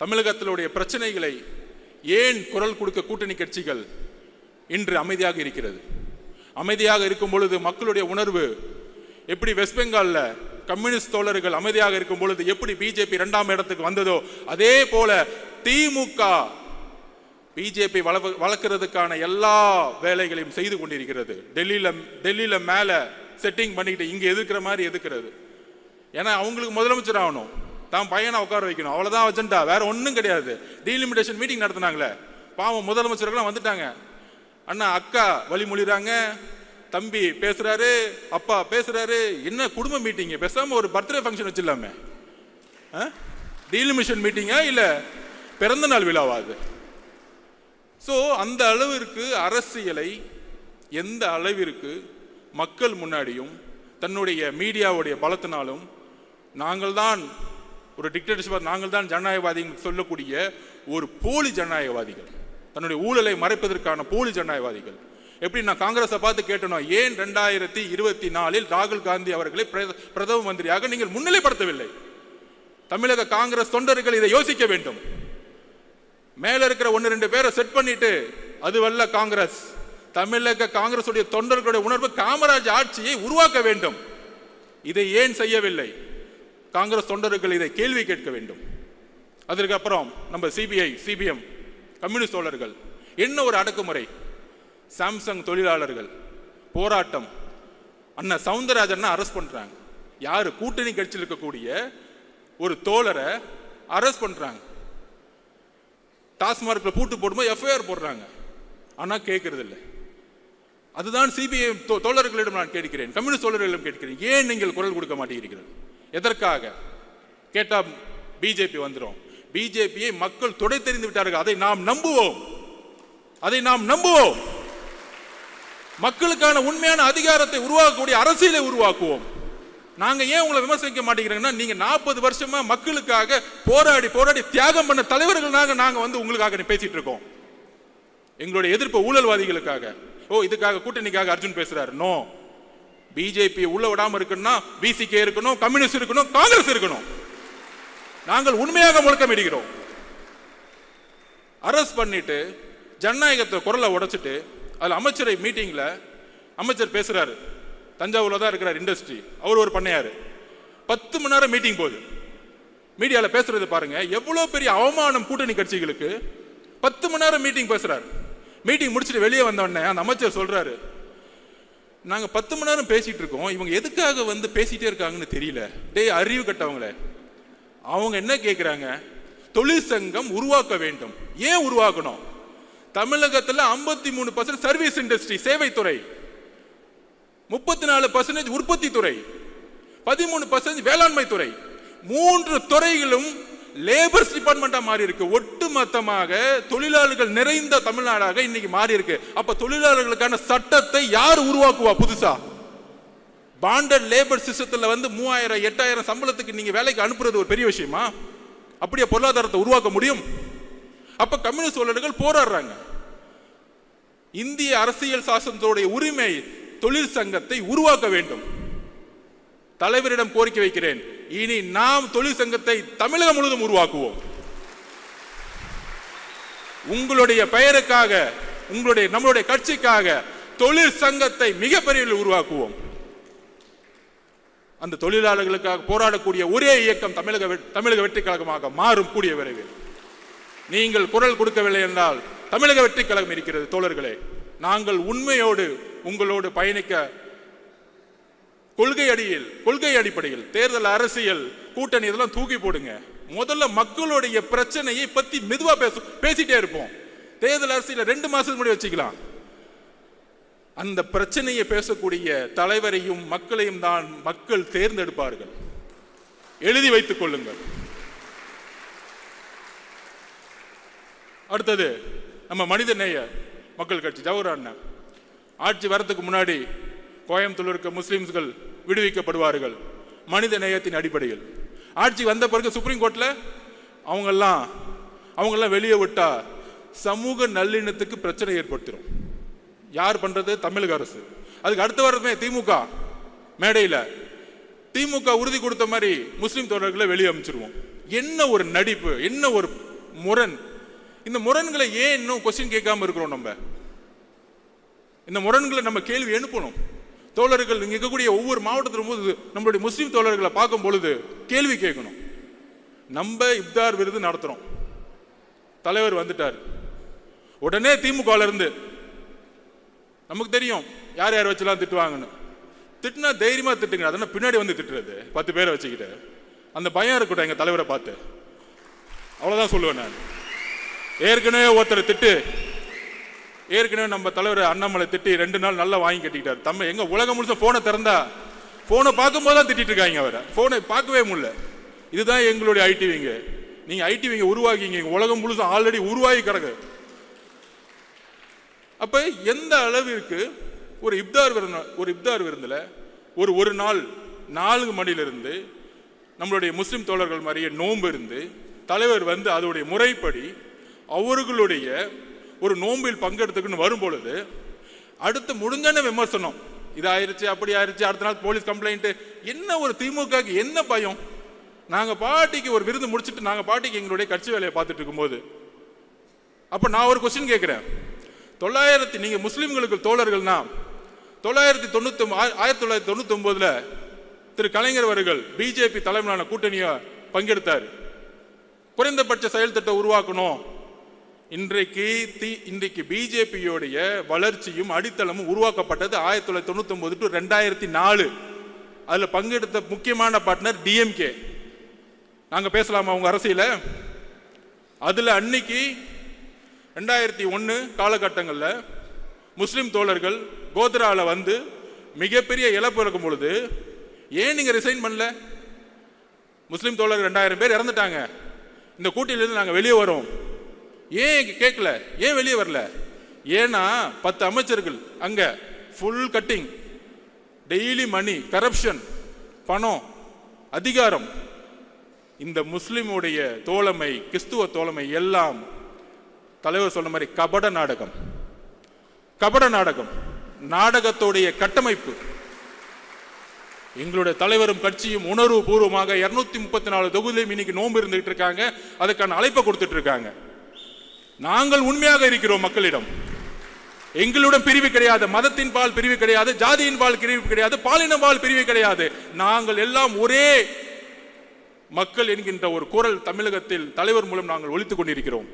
தமிழகத்தினுடைய பிரச்சனைகளை ஏன் குரல் கொடுக்க கூட்டணி கட்சிகள் இன்று அமைதியாக இருக்கிறது? அமைதியாக இருக்கும் பொழுது மக்களுடைய உணர்வு எப்படி வெஸ்ட் பெங்காலில் கம்யூனிஸ்ட் தோழர்கள் அமைதியாக இருக்கும் பொழுது எப்படி பிஜேபி இரண்டாம் இடத்துக்கு வந்ததோ அதே போல திமுக பிஜேபி வளர்க்கறதுக்கான எல்லா வேலைகளையும் செய்து கொண்டிருக்கிறது. டெல்லியில் டெல்லியில் மேலே செட்டிங் பண்ணிக்கிட்டு இங்கே எதிர்க்கிற மாதிரி எதிர்க்கிறது. ஏன்னா அவங்களுக்கு முதலமைச்சர் ஆகணும். தான் பையனை உட்கார வைக்கணும். அவ்வளோதான் அஜெண்டா வேற ஒன்றும் கிடையாது. டீலிமிடேஷன் மீட்டிங் நடத்துனாங்களே. பாவம் முதலமைச்சர்கள்லாம் வந்துட்டாங்க. அண்ணா அக்கா வழிமொழிறாங்க தம்பி பேசுறாரு. அப்பா பேசுறாரு. என்ன குடும்ப மீட்டிங் பேசாம ஒரு பர்த்டே ஃபங்க்ஷன் வச்சிடலாமே. டீலிமிஷன் மீட்டிங்கா இல்ல பிறந்த நாள் விழாவா அது? ஸோ அந்த அளவிற்கு அரசியலை எந்த அளவிற்கு மக்கள் முன்னாடியும் தன்னுடைய மீடியாவுடைய பலத்தினாலும் நாங்கள் தான் ஒரு டிக்டேட்டர்ஷிப் நாங்கள் தான் ஜனநாயகவாதிகள் சொல்லக்கூடிய ஒரு போலி ஜனநாயகவாதிகள். தன்னுடைய ஊழலை மறைப்பதற்கான போலி ஜனநாயகவாதிகள். எப்படி நான் காங்கிரஸை பார்த்து கேட்டனோ ஏன் ரெண்டாயிரத்தி இருபத்தி நாலில் ராகுல் காந்தி அவர்களை பிரத- பிரதம மந்திரியாக நீங்கள் முன்னிலைப்படுத்தவில்லை? தமிழக காங்கிரஸ் தொண்டர்கள் இதை யோசிக்க வேண்டும். மேல இருக்கிற ஒன்று ரெண்டு பேரை செட் பண்ணிட்டு அதுவல்ல காங்கிரஸ். தமிழக காங்கிரசுடைய தொண்டர்களுடைய உணர்வு காமராஜ் ஆட்சியை உருவாக்க வேண்டும். இதை ஏன் செய்யவில்லை? காங்கிரஸ் தொண்டர்கள் இதை கேள்வி கேட்க வேண்டும். அதற்கப்புறம் நம்ம சிபிஐ சிபிஎம் கம்யூனிஸ்ட் தோழர்கள் என்ன ஒரு அடக்குமுறை? சாம்சங் தொழிலாளர்கள் போராட்டம். அண்ணன் சவுந்தரராஜன் அரெஸ்ட் பண்ணுறாங்க யார்? கூட்டணி கட்சியில் இருக்கக்கூடிய ஒரு தோழரை அரெஸ்ட் பண்ணுறாங்க டாஸ்மார்க்கில் பூட்டு போடும்போது எஃப்ஐஆர் போடுறாங்க. ஆனால் கேட்கறது இல்லை அதுதான் சிபிஐ தோழர்களிடம் நான் கேட்கிறேன். கம்யூனிஸ்ட் தோழர்களிடம் கேட்கிறேன். ஏன் நீங்கள் குரல் கொடுக்க மாட்டேங்கிறீர்கள்? எதற்காக? கேட்டால் பிஜேபி வந்துடும் பிஜேபியை மக்கள் தொடை தெரிந்து விட்டார்கள். அதை நாம் நம்புவோம். அதை நாம் நம்புவோம். மக்களுக்கான உண்மையான அதிகாரத்தை உருவாக்கக்கூடிய அரசியலை உருவாக்குவோம். நாங்க ஏன் உங்களை விமர்சிக்க மாட்டேங்கிறீங்கன்னா நீங்க நாற்பது வருஷமா மக்களுக்காக போராடி போராடி தியாகம் பண்ண தலைவர்கள் நாங்கள் நாங்க வந்து உங்களுக்காக பேசிட்டு இருக்கோம். எங்களுடைய எதிர்ப்பு ஊழல்வாதிகளுக்காக. ஓ இதுக்காக கூட்டணிக்காக அர்ஜுன் பேசுறாரு. நோ. பிஜேபி உள்ள விடாம இருக்கணும்னா பிசிகே இருக்கணும் கம்யூனிஸ்ட் இருக்கணும் காங்கிரஸ் இருக்கணும். நாங்கள் உண்மையாக முழக்கமிடுகிறோம் அரஸ்ட் பண்ணிட்டு ஜனநாயகத்தை குரலை உடைச்சிட்டு அதில் அமைச்சரை மீட்டிங்கில் அமைச்சர் பேசுகிறாரு தஞ்சாவூரில் தான் இருக்கிறார் இண்டஸ்ட்ரி அவர் ஒரு பண்ணையார். பத்து மணி நேரம் மீட்டிங் போகுது. மீடியாவில் பேசுறது பாருங்க எவ்வளோ பெரிய அவமானம் கூட்டணி கட்சிகளுக்கு. பத்து மணி நேரம் மீட்டிங் பேசுகிறார் மீட்டிங் முடிச்சுட்டு வெளியே வந்தோடனே அந்த அமைச்சர் சொல்கிறாரு நாங்கள் பத்து மணி நேரம் பேசிகிட்டு இருக்கோம். இவங்க எதுக்காக வந்து பேசிகிட்டே இருக்காங்கன்னு தெரியல. டேய் அறிவு கட்டவங்களே. அவங்க என்ன கேட்குறாங்க தொழிற்சங்கம் உருவாக்க வேண்டும். ஏன் உருவாக்கணும்? தமிழகத்தில் ஐம்பத்தி மூணு பர்சன்ட் சர்வீஸ் இண்டஸ்ட்ரி சேவைத்துறை. முப்பத்தி நாலு பர்சன்டேஜ் உற்பத்தி துறை பதிமூணு பர்சன்டேஜ் வேளாண்மை துறை மூன்று துறைகளும் லேபர்ஸ் டிபார்ட்மெண்டா மாறி இருக்கு. ஒட்டுமொத்தமாக தொழிலாளர்கள் நிறைந்த தமிழ்நாடாக இன்னைக்கு மாறி இருக்கு. அப்ப தொழிலாளர்களுக்கான சட்டத்தை யார் உருவாக்குவா புதுசா? பாண்டட் லேபர் சிஸ்டத்தில் வந்து மூவாயிரம் எட்டாயிரம் சம்பளத்துக்கு நீங்க வேலைக்கு அனுப்புறது ஒரு பெரிய விஷயமா? அப்படியே பொருளாதாரத்தை உருவாக்க முடியும். அப்ப கம்யூனிஸ்ட் தொழிலாளர்கள் போராடுறாங்க. இந்திய அரசியல் சாசனத்தோடைய உரிமை தொழிற்சங்கத்தை உருவாக்க வேண்டும். தலைவரிடம் கோரிக்கை வைக்கிறேன். இனி நாம் தொழிற்சங்கத்தை தமிழகம் முழுவதும் உருவாக்குவோம். உங்களுடைய பெயருக்காக உங்களுடைய நம்மளுடைய கட்சிக்காக தொழிற்சங்கத்தை மிகப்பெரிய உருவாக்குவோம். அந்த தொழிலாளர்களுக்காக போராடக்கூடிய ஒரே இயக்கம் தமிழக வெ- தமிழக வெற்றி கழகமாக மாறும் கூடிய விரைவில். நீங்கள் குரல் கொடுக்கவில்லை என்றால் தமிழக வெற்றி கழகம் இருக்கிறது தோழர்களே. நாங்கள் உண்மையோடு உங்களோடு பயணிக்க கொள்கை அடியில் கொள்கை அடிப்படையில் தேர்தல் அரசியல் கூட்டணி இதெல்லாம் தூக்கி போடுங்க. முதல்ல மக்களுடைய பிரச்சனையை பத்தி மெதுவா பேச பேசிட்டே இருப்போம். தேர்தல் அரசியல் ரெண்டு மாசத்துக்கு முன்னாடி வச்சுக்கலாம். அந்த பிரச்சனையை பேசக்கூடிய தலைவரையும் மக்களையும் தான் மக்கள் தேர்ந்தெடுப்பார்கள். எழுதி வைத்துக் கொள்ளுங்கள். அடுத்தது நம்ம மனிதநேய மக்கள் கட்சி ஜவஹர் அண்ணன் ஆட்சி வரத்துக்கு முன்னாடி கோயம்புத்தூர் இருக்க முஸ்லீம்ஸ்கள் விடுவிக்கப்படுவார்கள் மனித நேயத்தின் அடிப்படையில். ஆட்சி வந்த பிறகு சுப்ரீம் கோர்ட்டில் அவங்கெல்லாம் அவங்கெல்லாம் வெளியே விட்டா சமூக நல்லிணத்துக்கு பிரச்சனை ஏற்படுத்திடும் யார் பண்றது? தமிழக அரசு. அதுக்கு அடுத்த வாரமே திமுக. மேடையில் திமுக உறுதி கொடுத்த மாதிரி முஸ்லீம் தொடர்களை வெளியே அமைச்சிருவோம். என்ன ஒரு நடிப்பு என்ன ஒரு முரண்? இந்த முரண்களை ஏன் இன்னும் கொஸ்டின் கேட்காம இருக்கிறோம் நம்ம? இந்த முரண்களை நம்ம கேள்வி எழுப்பணும். தோழர்கள் இங்கே இருக்கக்கூடிய ஒவ்வொரு மாவட்டத்திலும் போது நம்மளுடைய முஸ்லீம் தோழர்களை பார்க்கும் பொழுது கேள்வி கேட்கணும். நம்ம இப்தார் விருது நடத்துகிறோம் தலைவர் வந்துட்டார். உடனே திமுக இருந்து நமக்கு தெரியும் யார் யார் வச்சுலாம் திட்டுவாங்கன்னு. திட்டுனா தைரியமாக திட்டுங்க. அதனால் பின்னாடி வந்து திட்டுறது? பத்து பேரை வச்சுக்கிட்டு. அந்த பயம் இருக்கட்டும் எங்கள் தலைவரை பார்த்து. அவ்வளோதான் சொல்லுவேன் நான். ஏற்கனவே ஒருத்தர் திட்டு ஏற்கனவே நம்ம தலைவர் அண்ணாமலை திட்டி ரெண்டு நாள் நல்லா வாங்கி கட்டிக்கிட்டார். தம்ம எங்கே உலகம் முழுச ஃபோனை திறந்தா ஃபோனை பார்க்கும்போது தான் திட்டிட்டு இருக்காங்க அவரை. ஃபோனை பார்க்கவே முடியல. இதுதான் எங்களுடைய ஐடிவிங்க நீங்கள் ஐடிவிங்க உருவாக்கிங்க. உலகம் முழுசும் ஆல்ரெடி உருவாகி கிடக்கு. அப்போ எந்த அளவிற்கு ஒரு இப்தார் விருந்த ஒரு இப்தார் விருந்தில் ஒரு ஒரு நாள் நான்கு மணிலிருந்து நம்மளுடைய முஸ்லீம் தோழர்கள் மாதிரியே நோன்பு இருந்து தலைவர் வந்து அதோடைய முறைப்படி அவர்களுடைய ஒரு நோம்பில் பங்கெடுத்துக்குன்னு வரும் பொழுது அடுத்து முடிஞ்சன விமர்சனம். இது ஆயிடுச்சு அப்படி ஆயிருச்சு அடுத்த நாள் போலீஸ் கம்ப்ளைண்ட் என்ன ஒரு திமுகக்கு என்ன பயம்? நாங்கள் பாட்டிக்கு ஒரு விருது முடிச்சிட்டு நாங்கள் பாட்டிக்கு எங்களுடைய கட்சி வேலையை பார்த்துட்டு இருக்கும்போது அப்போ நான் ஒரு கொஸ்டின் கேட்குறேன். தொள்ளாயிரத்தி நீங்கள் முஸ்லீம்களுக்கு தோழர்கள்னா தொள்ளாயிரத்தி தொண்ணூத்தி ஆயிரத்தி தொள்ளாயிரத்தி தொண்ணூத்தி ஒன்பதுல திரு கலைஞர் அவர்கள் பிஜேபி தலைமையிலான கூட்டணியை பங்கெடுத்தார். குறைந்தபட்ச செயல் திட்டம் உருவாக்கணும். இன்றைக்கு தி இன்றைக்கு பிஜேபியோடைய வளர்ச்சியும் அடித்தளமும் உருவாக்கப்பட்டது ஆயிரத்தி தொள்ளாயிரத்தி தொண்ணூத்தி ஒன்பது டு ரெண்டாயிரத்தி நாலு. அதில் பங்கெடுத்த முக்கியமான பார்ட்னர் டிஎம்கே நாங்கள் பேசலாமா அவங்க அரசியல? அதில் அன்னைக்கு ரெண்டாயிரத்தி ஒன்று காலகட்டங்களில் முஸ்லீம் தோழர்கள் கோத்ராவில் வந்து மிகப்பெரிய இழப்பு இருக்கும் பொழுது ஏன் நீங்கள் ரிசைன் பண்ணல? முஸ்லீம் தோழர்கள் ரெண்டாயிரம் பேர் இறந்துட்டாங்க. இந்த கூட்டிலிருந்து நாங்கள் வெளியே வரோம். ஏன் கேட்கல ஏன் வெளியே வரல? ஏன்னா பத்து அமைச்சர்கள் அங்கே full cutting daily money corruption பணம் அதிகாரம். இந்த முஸ்லீமுடைய தோழமை கிறிஸ்துவ தோழமை எல்லாம் தலைவர் சொன்ன மாதிரி கபட நாடகம். கபட நாடகம். நாடகத்தோடைய கட்டமைப்பு. எங்களுடைய தலைவரும் கட்சியும் உணர்வு பூர்வமாக இருநூத்தி முப்பத்தி நாலு தொகுதியிலும் இன்னைக்கு நோன்பு இருந்துகிட்டு இருக்காங்க. அதுக்கான அழைப்பை கொடுத்துட்டு இருக்காங்க. நாங்கள் உண்மையாக இருக்கிறோம் மக்களிடம். எங்களிடம் பிரிவு கிடையாது மதத்தின் பால் பிரிவு கிடையாது ஜாதியின் பால் பிரிவு கிடையாது பாலின பால் பிரிவு கிடையாது. நாங்கள் எல்லாம் ஒரே மக்கள் என்கின்ற ஒரு குரல் தமிழகத்தில் தலைவர் மூலம் நாங்கள் ஒழித்துக் கொண்டிருக்கிறோம்.